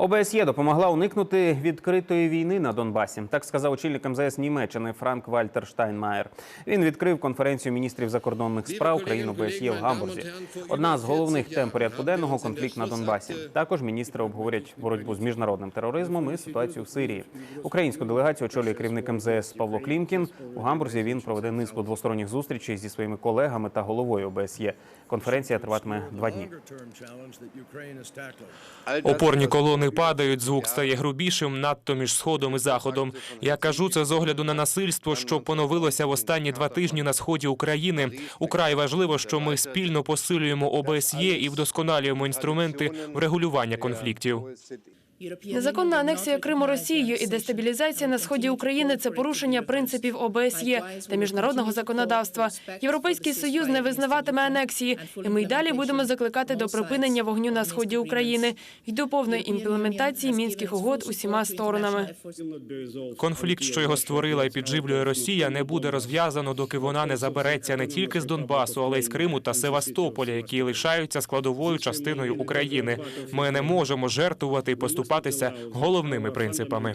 ОБСЄ допомогла уникнути відкритої війни на Донбасі. Так сказав очільник МЗС Німеччини Франк Вальтер Штайнмаєр. Він відкрив конференцію міністрів закордонних справ країн ОБСЄ в Гамбурзі. Одна з головних тем порядку денного конфлікт на Донбасі. Також міністри обговорять боротьбу з міжнародним тероризмом і ситуацію в Сирії. Українську делегацію очолює керівник МЗС Павло Клімкін. У Гамбурзі він проведе низку двосторонніх зустрічей зі своїми колегами та головою ОБСЄ. Конференція триватиме два дні. Опорні колони падають, звук стає грубішим, надто між сходом і заходом. Я кажу це з огляду на насильство, що поновилося в останні два тижні на сході України. Украй важливо, що ми спільно посилюємо ОБСЄ і вдосконалюємо інструменти врегулювання конфліктів. Незаконна анексія Криму Росією і дестабілізація на сході України це порушення принципів ОБСЄ та міжнародного законодавства. Європейський союз не визнаватиме анексії, і ми й далі будемо закликати до припинення вогню на сході України і до повної імплементації мінських угод усіма сторонами. Конфлікт, що його створила і підживлює Росія, не буде розв'язано, доки вона не забереться не тільки з Донбасу, але й з Криму та Севастополя, які лишаються складовою частиною України. Ми не можемо жертвувати і поступатися головними принципами.